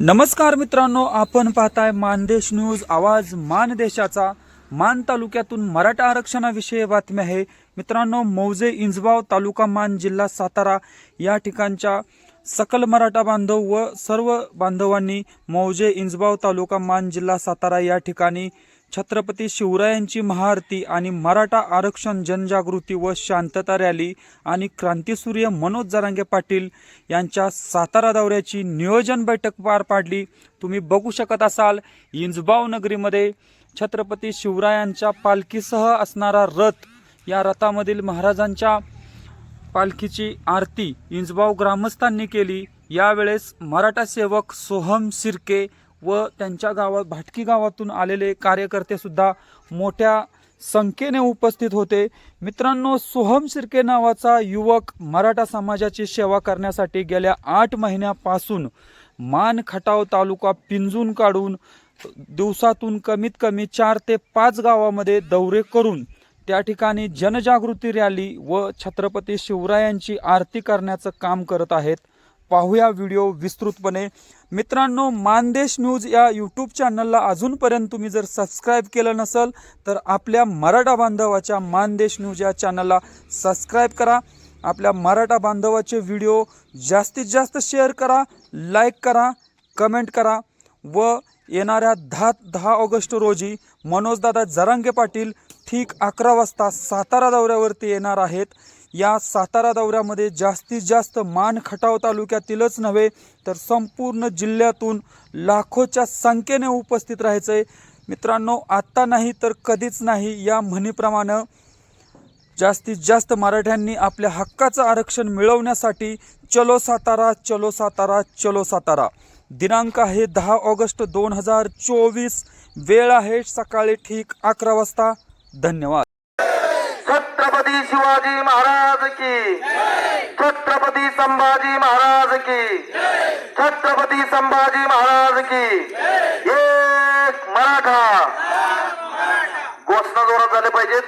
नमस्कार मित्रांनो आपण पाहताय मानदेश न्यूज आवाज मानदेशाचा. मान तालुक्यातून मराठा आरक्षणाविषयी बातमी आहे. मित्रांनो मौजे इंजबाव तालुका मान जिल्हा सातारा या ठिकाणच्या सकल मराठा बांधव व सर्व बांधवांनी मौजे इंजबाव तालुका मान जिल्हा सातारा या ठिकाणी छत्रपती शिवरायांची महाआरती आणि मराठा आरक्षण जनजागृती व शांतता रॅली आणि क्रांतीसूर्य मनोज जरांगे पाटील यांच्या सातारा दौऱ्याची नियोजन बैठक पार पाडली. तुम्ही बघू शकत असाल इंजबाव नगरीमध्ये छत्रपती शिवरायांच्या पालखीसह असणारा रथ या रथामधील महाराजांच्या पालखीची आरती इंजबाव ग्रामस्थांनी केली. यावेळेस मराठा सेवक सोहम सिरके व त्यांच्या गावात भाटकी गावातून आलेले कार्यकर्ते सुद्धा मोठ्या संख्येने उपस्थित होते. मित्रांनो सोहम शिर्के नावाचा युवक मराठा समाजाची सेवा करण्यासाठी गेल्या आठ महिन्यापासून मान खटाव तालुका पिंजून काढून दिवसातून कमीत कमी चार ते पाच गावामध्ये दौरे करून त्या ठिकाणी जनजागृती रॅली व छत्रपती शिवरायांची आरती करण्याचं काम करत आहेत. पाहूया व्हिडिओ विस्तृतपणे. मित्रांनो मानदेश न्यूज या यूट्यूब चॅनलला अजूनपर्यंत तुम्ही जर सबस्क्राईब केलं नसेल तर आपल्या मराठा बांधवाच्या मानदेश न्यूज या चॅनलला सबस्क्राईब करा. आपल्या मराठा बांधवाचे व्हिडिओ जास्तीत जास्त शेअर करा लाईक करा कमेंट करा. व येणाऱ्या दहा दहा ऑगस्ट रोजी मनोजदादा जरांगे पाटील ठीक अकरा वाजता सातारा दौऱ्यावरती येणार आहेत. या सातारा दौऱ्यामध्ये जास्तीत जास्त मान खटाव तालुक्यातीलच नव्हे तर संपूर्ण जिल्ह्यातून लाखोच्या संख्येने उपस्थित राहायचं आहे मित्रांनो आत्ता नाही तर कधीच नाही या म्हणीप्रमाणे जास्तीत जास्त मराठ्यांनी आपल्या हक्काचं आरक्षण मिळवण्यासाठी चलो सातारा चलो सातारा चलो सातारा. दिनांक आहे दहा ऑगस्ट दोन हजार चोवीस. वेळ आहे सकाळी ठीक अकरा वाजता. धन्यवाद. छत्रपती शिवाजी महाराज की छत्रपती संभाजी महाराज की। छत्रपती संभाजी महाराज की। एक मराठा। घोषणा जोरात झाले पाहिजेत.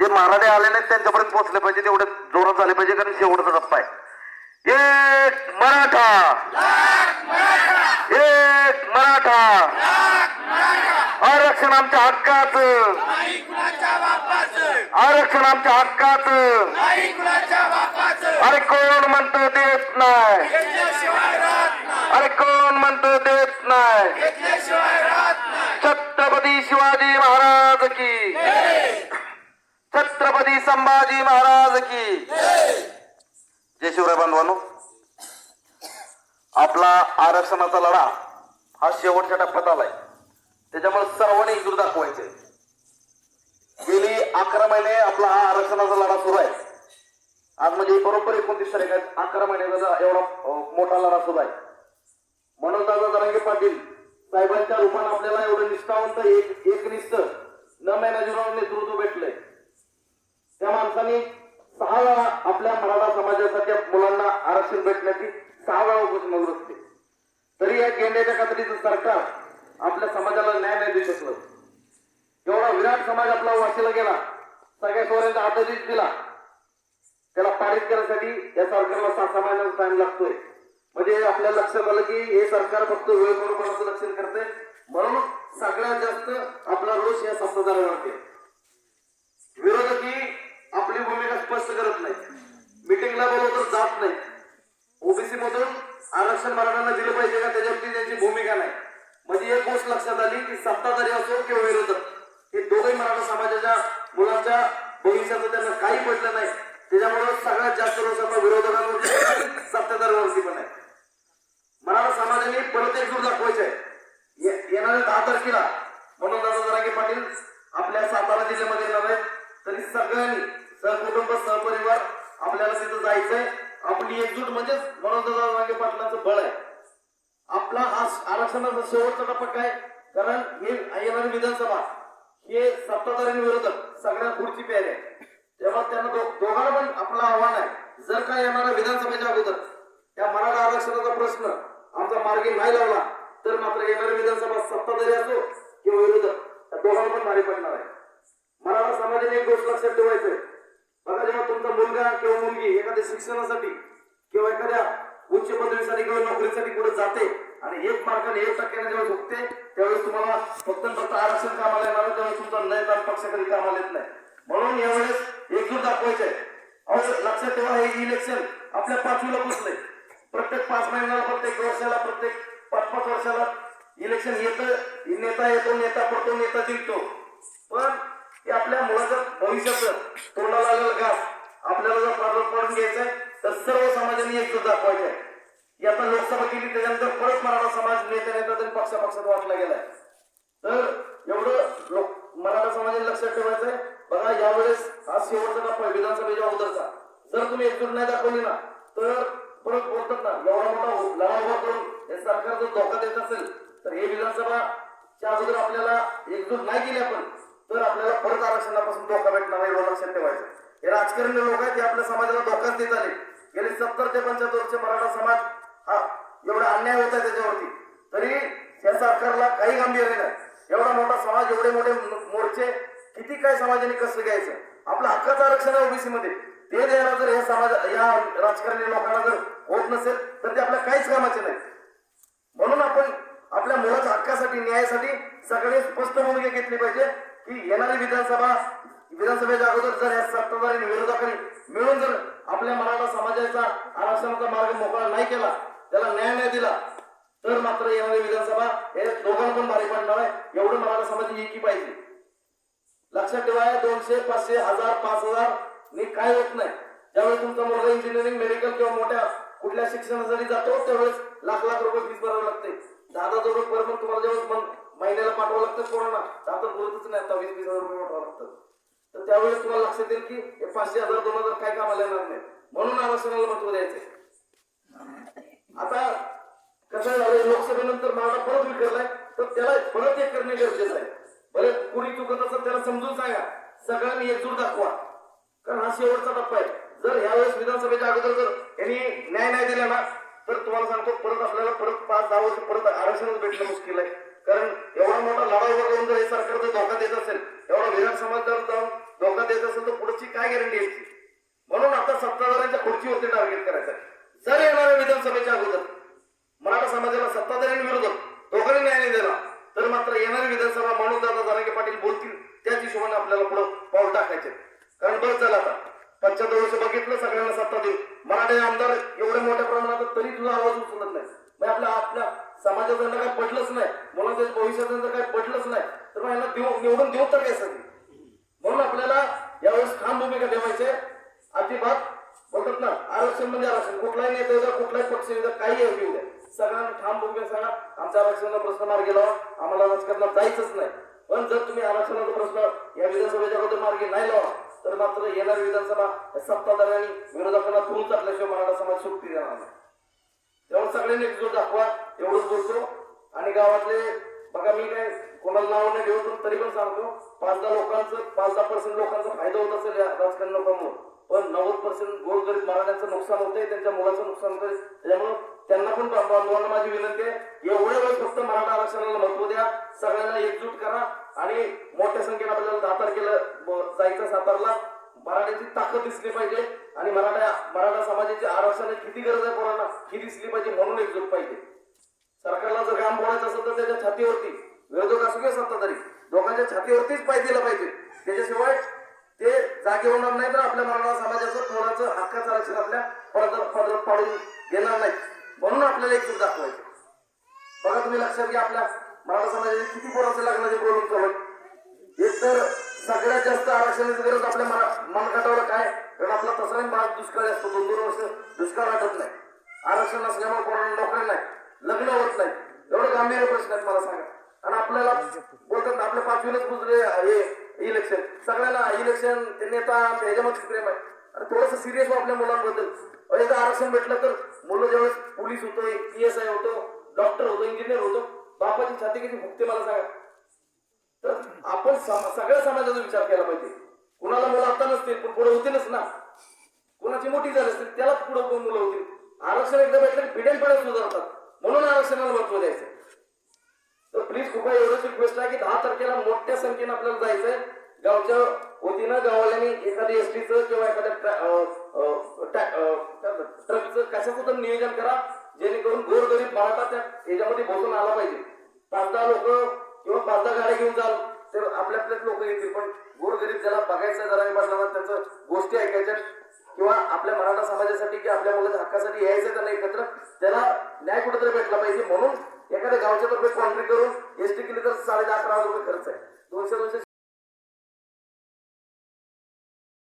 जे मराठे आले नाहीत त्यांच्यापर्यंत पोहोचले पाहिजे तेवढे जोरात झाले पाहिजे कारण शेवटचा टप्पा आहे. एक मराठा। एक मराठा। आरक्षण आमच्या हक्काचं। आरक्षण आमच्या हक्काचं अरे कोण म्हणतो देत नाही? अरे कोण म्हणतो देत नाही? छत्रपती शिवाजी महाराज की. छत्रपती संभाजी महाराज की. जय शिवराय बांधवांनो आपला आरक्षणाचा लढा हा शेवटच्या टप्प्यात आलाय. त्याच्यामुळे सर्वांनी एकजूट दाखवायचे गेली अकरा महिने आपला हा आरक्षणाचा लढा सुरू आहे. आज म्हणजे बरोबर एकोणतीस तारीख आहे. अकरा महिन्याचा एवढा मोठा लढा सुरू आहे. म्हणून दादा जरांगे पाटील साहेबांच्या रूपाने आपल्याला एवढं निष्ठावंत एक एकनिष्ठ न मॅनेजर नेतृत्व भेटलंय त्या माणसाने सहा वेळा आपल्या मराठा समाजासाठी मुलांना आरक्षण भेटण्याची सहा वेळा घोषणा असते. तरी या गेंड्याच्या कात्रीचं सरकार आपल्या समाजाला न्याय नाही देऊ शकलं. विराट समाज आपला वाशीला गेला. सगळ्या सोऱ्यांचा आदेश दिला. त्याला पारित करण्यासाठी या सरकारला सहा सहा महिन्याचा टाइम लागतोय. म्हणजे आपल्या लक्षात आलं की हे सरकार फक्त वेळ बरोबरचं लक्षण करते म्हणून सगळ्यात जास्त आपला रोष या सत्ताधाऱ्यांवरती विरोधकी आपली भूमिका स्पष्ट करत नाही. मिटिंगला बरोबर जात नाही. ओबीसी मधून आरक्षण मराठ्यांना दिलं पाहिजे का? त्याच्यावरती त्यांची भूमिका नाही. म्हणजे एक गोष्ट लक्षात आली की सत्ताधारी असो किंवा विरोधक. मराठा समाजाच्या मुलांच्या भविष्याचं त्यांना काही पडलं नाही. त्याच्यामुळे सगळ्यात जास्त रोष आता विरोधकांवरती आहे, सत्ताधाऱ्यांवरती पण आहे मराठा समाजाने परत एकजूट दाखवायचे आहे. येणाऱ्या दहा तारखेला म्हणून दादा जरांगे पाटील आपल्या सातारा जिल्ह्यामध्ये येणार आहेत. तरी सगळ्यांनी सहकुटुंब सहपरिवार आपल्याला तिथं जायचंय. आपली एकजूट म्हणजेच मनोज दादा जरांगे पाटलाचं बळ आहे. आपला हा आरक्षणाचा शेवटचा टप्पा काय? कारण हे येणारी विधानसभा हे सत्ताधारी विरोधक सगळ्यात पुढची पेर आहे. तेव्हा त्यांना दो- दोघांना पण आपलं आव्हान आहे. जर का येणाऱ्या विधानसभेच्या अगोदर त्या मराठा आरक्षणाचा प्रश्न आमचा मार्गी नाही लावला तर मात्र येणारी विधानसभा सत्ताधारी असो किंवा विरोधक त्या दोघांना पण भारी पडणार आहे. मराठा समाजाने एक गोष्ट लक्षात ठेवायचंय. बघा जेव्हा तुमचा मुलगा किंवा मुलगी एखाद्या शिक्षणासाठी किंवा एखाद्या उच्च पदवीसाठी किंवा नोकरीसाठी पुढे जाते आणि एक मार्गाने एक टक्क्याने जेव्हा झुकते त्यावेळेस तुम्हाला फक्त फक्त आरक्षण कामाला येणार त्यावेळेस तुमचा नैतान पक्ष कधी कामाला येत नाही. म्हणून यावेळेस एकजूट दाखवायचे अहो लक्षात ठेवा हे इलेक्शन आपल्या पाचवीला पुसलंय प्रत्येक पाच महिन्याला प्रत्येक वर्षाला प्रत्येक पाच पाच वर्षाला इलेक्शन येतं नेता येतो नेता पडतो नेता जिंकतो. पण हे आपल्या मुलाचं भविष्याचं तोंडाला आलेलं घास आपल्याला जर प्राधान्य पडून घ्यायचंय तर सर्व समाजाने एकजूट दाखवायचं आहे. आता लोकसभा केली त्याच्यानंतर परत मराठा समाज नेते नेता तरी पक्षापक्षात वाटला गेलाय. तर एवढं लोक मराठा समाजाने लक्षात ठेवायचंय. बघा यावेळेस हा शेवटचा टप्पा आहे विधानसभेच्या अगोदरचा. जर तुम्ही एकजूट नाही दाखवली ना तर परत बोलतात ना एवढा मोठा हो, लढा उभा करून हे सरकार जर धोका देत असेल तर हे विधानसभाच्या अगोदर आपल्याला एकजूट नाही केली आपण तर आपल्याला परत आरक्षणापासून धोका भेटणार एवढं लक्षात ठेवायचं. हे राजकारणी लोक आहेत ते आपल्या समाजाला धोकाच देत आले. गेले सत्तर ते पंच्याहत्तर वर्ष मराठा समाज एवढा अन्याय होत आहे त्याच्यावरती. तरी या सरकारला काही गांभीर्य नाही. एवढा मोठा समाज एवढे मोठे मोर्चे किती काय समाजाने कसं घ्यायचं? आपलं हक्काचं आरक्षण आहे ओबीसी मध्ये ते द्यायला जर या समाज या राजकारणी लोकांना जर होत नसेल तर ते आपल्या काहीच कामाचे नाही. म्हणून आपण आपल्या मुलाच्या हक्कासाठी न्यायासाठी सगळे स्पष्ट भूमिका घेतली पाहिजे की येणारी विधानसभा विधानसभेच्या अगोदर जर या सत्ताधारी विरोधाकडे विरोधकांनी मिळून जर आपल्या मराठा समाजाचा आरक्षणाचा मार्ग मोकळा नाही केला त्याला न्याय नाही दिला तर मात्र येणारी विधानसभा हे दोघांना पण भारी पडणार आहे. एवढं मराठा समाज एकी पाहिजे. लक्षात ठेवा दोनशे पाचशे हजार पाच हजार मी काय होत नाही. ज्यावेळेस तुमचा मुलगा इंजिनिअरिंग मेडिकल किंवा मोठ्या कुठल्या शिक्षणासाठी जातो त्यावेळेस लाख लाख रुपये फीस भरावी लागते. दहा दहा हजार रुपये पण तुम्हाला ज्यावेळेस मन- महिन्याला पाठवावं लागतं कोणाला? आता बोलतच नाही आता वीस वीस हजार रुपये पाठवावं लागतं तर त्यावेळेस तुम्हाला लक्षात येईल की हे पाचशे हजार दोन हजार काय कामाला येणार नाही. म्हणून आरक्षणाला महत्त्व द्यायचंय. आता कसं झालं लोकसभेनंतर माझा परत विखरलाय तर त्याला परत एक करणे गरजेचं आहे. भले कुणी चुकत असेल त्याला समजून सांगा. सगळ्यांनी एकजूट दाखवा. कारण हा शेवटचा टप्पा आहे. जर ह्यावेळेस विधानसभेच्या अगोदर जर यांनी न्याय नाही दिला ना तर तुम्हाला सांगतो परत आपल्याला परत पाच दहा वर्ष परत आरक्षणच भेटणं मुश्किल आहे. कारण एवढा मोठा लढा उभा करून जर हे सरकार जर धोका देत असेल एवढा विधान समाज जर जाऊन धोका देत असेल तर पुढची काय गॅरंटी यायची म्हणून आता सत्ताधाऱ्यांच्या खुर्चीवरती टार्गेट करायचं आहे. जर येणाऱ्या विधानसभेच्या अगोदर मराठा समाजाला सत्ताधारी आणि विरोधक दोघांनी न्याय नाही दिला तर मात्र येणारी विधानसभा म्हणून दादा जरांगे पाटील बोलतील त्याच हिशोबाने आपल्याला पुढे पाऊल टाकायचे कारण बस झालं आता पंच्याहत्तर वर्ष बघितलं सगळ्यांना सत्ता देऊन मराठे आमदार एवढे मोठ्या प्रमाणात आहेत, तरी तुझा आवाज उचलत नाही मग आपल्या आपल्या समाजाचं त्यांना काही पटलंच नाही मुलांच्या भविष्याचं जर काही पटलंच नाही तर मग यांना देऊ निवडून देऊ तर काय म्हणून आपल्याला यावेळेस ठाम भूमिका ठेवायचे अजिबात बोलतात ना आरक्षण म्हणजे आरक्षण. कुठलाही नेता येऊ द्या कुठलाही पक्ष येऊ द्या काही येऊ द्या सगळ्यांना ठाम भूमिका सांगा. आमच्या आरक्षणाचा प्रश्न मार्गी लावा. आम्हाला राजकारणात जायचंच नाही. पण जर तुम्ही आरक्षणाचा प्रश्न या विधानसभेच्या अगोदर मार्गी नाही लावा तर मात्र येणारी विधानसभा या सत्ताधाऱ्यांनी विरोधकांना तुरून टाकल्याशिवाय मराठा समाज सुट्टी देणार नाही त्यामुळे सगळ्यांनी एकजूट दाखवा. एवढंच बोलतो. आणि गावातले बघा मी काय कोणाला नाव नाही घेऊन तरी पण सांगतो पाच दहा लोकांचं पाच दहा पर्सेंट लोकांचा फायदा होत असेल या राजकारणी लोकांमुळे. पण नव्वद पर्सेंट गोरगरीब मराठ्यांचं नुकसान होतंय त्यांच्या मुलाचं नुकसान होतंय. त्याच्यामुळे त्यांना पण बांधवांना माझी विनंती आहे एवढ्या वेळ फक्त मराठा आरक्षणाला महत्त्व द्या सगळ्यांना एकजूट करा आणि मोठ्या संख्येने आपल्याला दातार केलं जायचं सातारला. मराठ्याची ताकद दिसली पाहिजे आणि मराठा मराठा समाजाची आरक्षणाची किती गरज आहे पोरांना ही दिसली पाहिजे म्हणून एकजूट पाहिजे. सरकारला जर काम बोलायचं असेल तर त्याच्या छातीवरती. विरोधक असू किंवा सत्ताधारी लोकांच्या छातीवरतीच पाय दिला पाहिजे. त्याच्याशिवाय ते जागे होणार नाही तर आपल्या मराठा समाजाचं कोणाचं हक्काचं आरक्षण आपल्या पडद्यात पदरात पाडून घेणार नाही म्हणून आपल्याला एकजूट दाखवायचं. बघा तुम्ही लक्षात घ्या आपल्या मराठा समाजाचे किती पोराचं लग्नाचे प्रॉब्लेम चालू एक तर सगळ्यात जास्त आरक्षणाची गरज आपल्या मरा- मनगटावर काय? कारण आपला तसाही भाग दुष्काळी असतो. दोन दोन वर्ष दुष्काळ वाटत नाही. आरक्षण असल्यामुळे कोणाला नोकरी नाही लग्न होत नाही. एवढं गांभीर्य प्रश्न आहेत मला सांगा. आणि आपल्याला बोलतात ना, आपल्या पाचवीलाच बुजले हे इलेक्शन सगळ्याला इलेक्शन ते नेता ह्याच्यामध्ये प्रेम आहे. आणि थोडस सिरियस हो आपल्या मुलांबद्दल. एकदा आरक्षण भेटलं तर मुलं ज्यावेळेस पोलीस होतो पी एस आय होतो डॉक्टर होतो इंजिनियर होतो बापाची छाती किती भुकते मला सांगा. तर आपण सगळ्या समाजाचा विचार केला पाहिजे. कुणाला मुलं आता नसतील पण पुढे होतीलच ना. कुणाची मोठी झाली असतील त्यालाच पुढे मुलं होतील? आरक्षण एकदा भेटलं की पिढ्यान पिढ्या सुधारतात म्हणून आरक्षणाला महत्त्व द्यायचं तर प्लीज कृपया एवढंच रिक्वेस्ट आहे की दहा तारखेला मोठ्या संख्येनं आपल्याला जायचंय. गावच्या वतीनं गावाल्यांनी एखाद्या एसटीचं किंवा एखाद्या ट्रकचं कशाचं तर नियोजन करा जेणेकरून गोरगरीब मराठा त्या याच्यामध्ये बसून आला पाहिजे. पाच दहा लोक किंवा पाच दहा गाड्या घेऊन जाल तर आपल्या आपल्याच लोक येतील. पण गोरगरीब ज्याला बघायचं जरा बसला त्याचं गोष्टी ऐकायच्या. किंवा आपल्या मराठा समाजासाठी किंवा आपल्या मुलाच्या हक्कासाठी यायचं त्यांना एकत्र त्याला न्याय कुठेतरी भेटला पाहिजे. म्हणून एखाद्या गावच्या तर्फे कॉन्ट्री करून एसटी केली तर साडे दहा अकरा हजार रुपये खर्च आहे. दोनशे दोनशे